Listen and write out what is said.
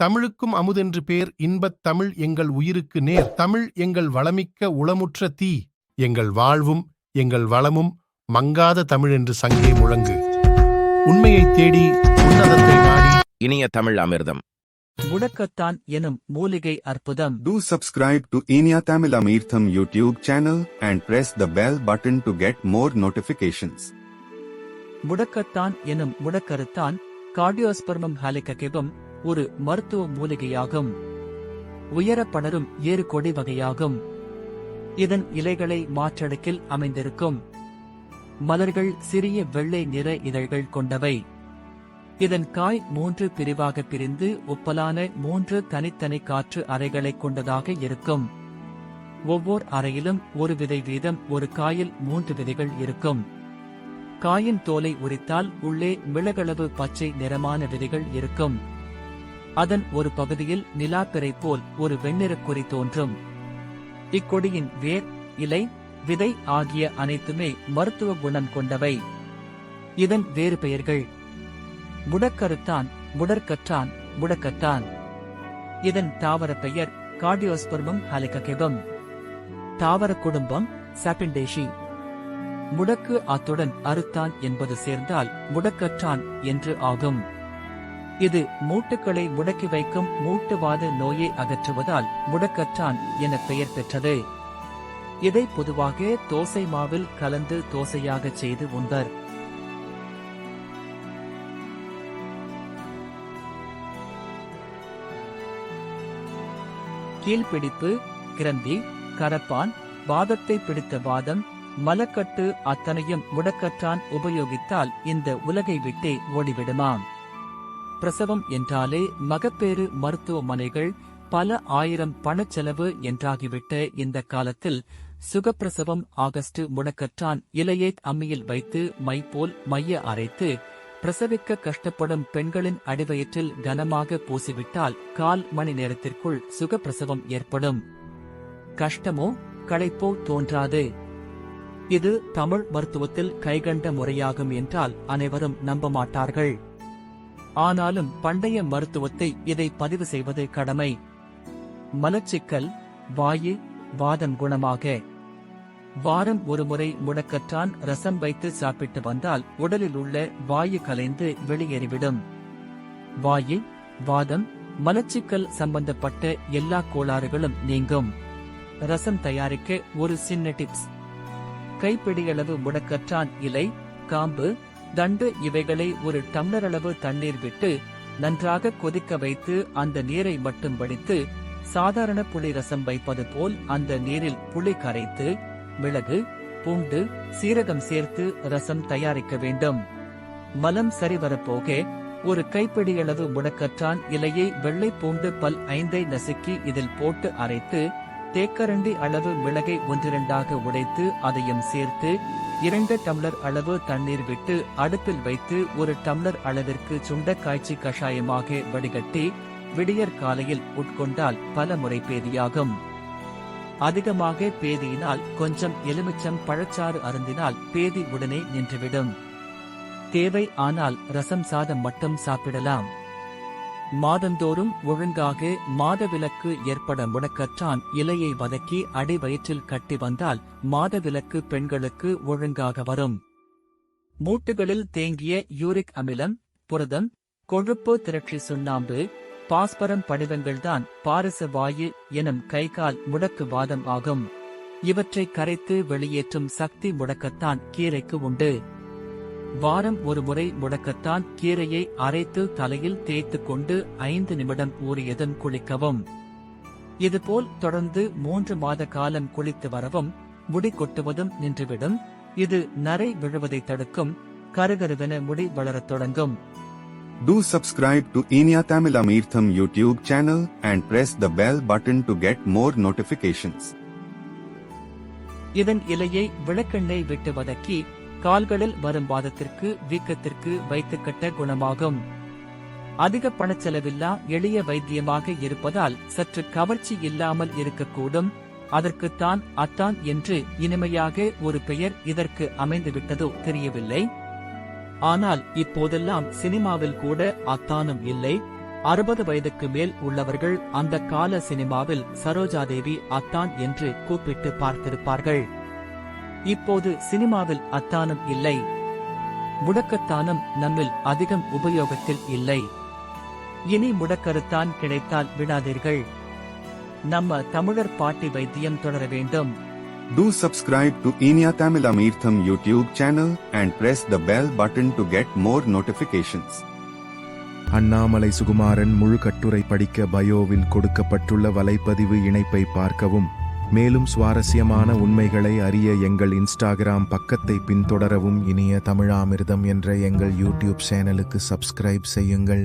தமிழுக்கும் அமுதென்று பேர் இன்பத் தமிழ் எங்கள் உயிருக்கு நேர். தமிழ் எங்கள் வளமிக்க உளமுற்ற தீ. எங்கள் வாழ்வும் எங்கள் வளமும் மங்காத தமிழ் என்று சங்கே முழங்கு. உண்மையைத் தேடி உன்னதத்தை நாடி. இனிய தமிழ் அமிர்தம். முடக்கத்தான் எனும் மூலிகை அற்புதம். Do subscribe to Enya Tamil Amirtham YouTube channel and press the bell button to get more notifications. முடக்கத்தான் எனும் முடக்கருத்தான் கார்டியோஸ்பர்மம் ஹாலிககிபம் ஒரு மருத்துவ மூலிகையாகும். உயர படரும் ஏறு கொடி வகையாகும். இதன் இலைகளை மாற்றடுக்கில் அமைந்திருக்கும். மலர்கள் சிறிய வெள்ளை நிற இதழ்கள் கொண்டவை. இதன் காய் மூன்று பிரிவாக பிரிந்து ஒப்பலான மூன்று தனித்தனி காற்று அறைகளைக் கொண்டதாக இருக்கும். ஒவ்வொரு அறையிலும் ஒரு விதை வீதம் ஒரு காயில் மூன்று விதைகள் இருக்கும். காயின் தோலை உரித்தால் உள்ளே மிளகளவு பச்சை நிறமான விதைகள் இருக்கும். அதன் ஒரு பகுதியில் நிலாப்பிறை போல் ஒரு வெண்ணிறக் குறி தோன்றும். இக்கொடியின் வேர் இலை விதை ஆகிய அனைத்துமே மருத்துவ குணம் கொண்டவை. இதன் வேறு பெயர்கள். முடக்கருத்தான் முடற்கற்றான் முடக்கத்தான். இதன் தாவர பெயர் கார்டியோஸ்பர்மம் ஹாலிககெபம். தாவர குடும்பம் சாப்பிண்டேஷி. முடக்கு அத்துடன் அறுத்தான் என்பது சேர்ந்தால் முடக்கற்றான் என்று ஆகும். இது மூட்டுக்களை முடக்கி வைக்கும் மூட்டுவாத நோயை அகற்றுவதால் முடக்கற்றான் என பெயர் பெற்றது. இதை பொதுவாக தோசை மாவில் கலந்து தோசையாக செய்து உண்பர். கீழ்பிடிப்பு கிரந்தி கரப்பான் வாதத்தை பிடித்த வாதம் மலக்கட்டு அத்தனையும் முடக்கற்றான் உபயோகித்தால் இந்த உலகை விட்டே ஓடிவிடுமாம். பிரசவம் என்றாலே மகப்பேறு மருத்துவமனைகள் பல ஆயிரம் பணச்செலவு என்றாகிவிட்ட இந்த காலத்தில் சுகப்பிரசவம் ஆகஸ்ட் முடக்கற்றான் இலையை அம்மியில் வைத்து மை போல் மைய அரைத்து பிரசவிக்க கஷ்டப்படும் பெண்களின் அடிவயிற்றில் கனமாக பூசிவிட்டால் கால் மணி நேரத்திற்குள் சுகப்பிரசவம் ஏற்படும். கஷ்டமோ களைப்போ தோன்றாது. இது தமிழ் மருத்துவத்தில் கைகண்ட முறையாகும் என்றால் அனைவரும் நம்ப மாட்டார்கள். ஆனாலும் பண்டைய மருத்துவத்தை இதை பதிவு செய்வது கடமை. மலச்சிக்கல் வாயு வாதம் குணமாக. வாரம் ஒருமுறை முடக்கற்றான் ரசம் வைத்து சாப்பிட்டு வந்தால் உடலில் உள்ள வாயு கலைந்து வெளியேறிவிடும். வாயு வாதம் மலச்சிக்கல் சம்பந்தப்பட்ட எல்லா கோளாறுகளும் நீங்கும். ரசம் தயாரிக்க ஒரு சின்ன டிப்ஸ். கைப்பிடியளவு முடக்கற்றான் இலை காம்பு தண்டு இவைகளை ஒரு டம்ளர் அளவு தண்ணீர் விட்டு நன்றாக கொதிக்க வைத்து அந்த நீரை மட்டும் வடித்து சாதாரண புளி ரசம் வைப்பது போல் அந்த நீரில் புளி கரைத்து மிளகு பூண்டு சீரகம் சேர்த்து ரசம் தயாரிக்க வேண்டும். மலம் சரிவரப்போக ஒரு கைப்பிடியளவு முடக்கற்றான் இலையை வெள்ளை பூண்டு பல் ஐந்தை நசுக்கி இதில் போட்டு அரைத்து தேக்கரண்டி அளவு மிளகை ஒன்றிரண்டாக உடைத்து அதையும் சேர்த்து இரண்டு டம்ளர் அளவு தண்ணீர் விட்டு அடுப்பில் வைத்து ஒரு டம்ளர் அளவிற்கு சுண்ட காய்ச்சி கஷாயமாக வடிகட்டி விடியற் காலையில் உட்கொண்டால் பல முறை பேதியாகும். அதிகமாக பேதியினால் கொஞ்சம் எலுமிச்சம் பழச்சாறு அருந்தினால் பேதி உடனே நின்றுவிடும். தேவை ஆனால் ரசம் சாதம் மட்டும் சாப்பிடலாம். மாதந்தோறும் ஒழுங்காக மாதவிலக்கு ஏற்பட முடக்கற்றான் இலையை வதக்கி அடி வயிற்றில் கட்டி வந்தால் மாதவிலக்கு பெண்களுக்கு ஒழுங்காக வரும். மூட்டுகளில் தேங்கிய யூரிக் அமிலம் புரதம் கொழுப்பு திரட்சி சுண்ணாம்பு பாஸ்பரம் படிவங்கள்தான் பாரச வாயு எனும் கைகால் முடக்கு வாதம் ஆகும். இவற்றை கரைத்து வெளியேற்றும் சக்தி முடக்கத்தான் கீரைக்கு உண்டு. வாரம் ஒரு முறை முடக்கத்தான் கீரையை அரைத்து தலையில் தேய்த்துக் கொண்டு ஐந்து நிமிடம் ஊறியதும் குளிக்கவும். இதுபோல் தொடர்ந்து மூன்று மாத காலம் குளித்து வரவும் முடி கொட்டுவதும் நின்றுவிடும். இது நரை விழுவதை தடுக்கும். கருகருவென முடி வளரத் தொடங்கும். Do subscribe to Enya Tamil Amirtham YouTube channel and press the bell button to get more notifications. இதன் இலையை விளக்கெண்ணெய் விட்டு வதக்கி கால்களில் வரும் வாதத்திற்கு வீக்கத்திற்கு வைத்துக்கட்ட குணமாகும். அதிக பணச்செலவில்லா எளிய வைத்தியமாக இருப்பதால் சற்று கவர்ச்சி இல்லாமல் இருக்கக்கூடும். அதற்குத்தான் அத்தான் என்று இனிமையாக ஒரு பெயர் இதற்கு அமைந்துவிட்டதோ தெரியவில்லை. ஆனால் இப்போதெல்லாம் சினிமாவில் கூட அத்தானும் இல்லை. அறுபது வயதுக்கு மேல் உள்ளவர்கள் அந்த கால சினிமாவில் சரோஜாதேவி அத்தான் என்று கூப்பிட்டு பார்த்திருப்பார்கள். இப்போது சினிமாவில் அத்தானும் இல்லை. முடக்கத்தானும் நம்மில் அதிகம் உபயோகத்தில் இல்லை. இனி முடக்கருத்தான் கிடைத்தால் விடாதீர்கள். நம்ம தமிழர் பாட்டி வைத்தியம் தொடர வேண்டும். Do subscribe to Enya Tamilamirtham YouTube channel and press the bell button to get more notifications. Annamalai Sukumaran முழு கட்டுரை படிக்க பயோவில் கொடுக்கப்பட்டுள்ள வலைப்பதிவு இணைப்பை பார்க்கவும். மேலும் சுவாரஸ்யமான உண்மைகளை அறிய எங்கள் இன்ஸ்டாகிராம் பக்கத்தை பின்தொடரவும் இனிய தமிழாமிர்தம் என்ற எங்கள் யூடியூப் சேனலுக்கு சப்ஸ்கிரைப் செய்யுங்கள்.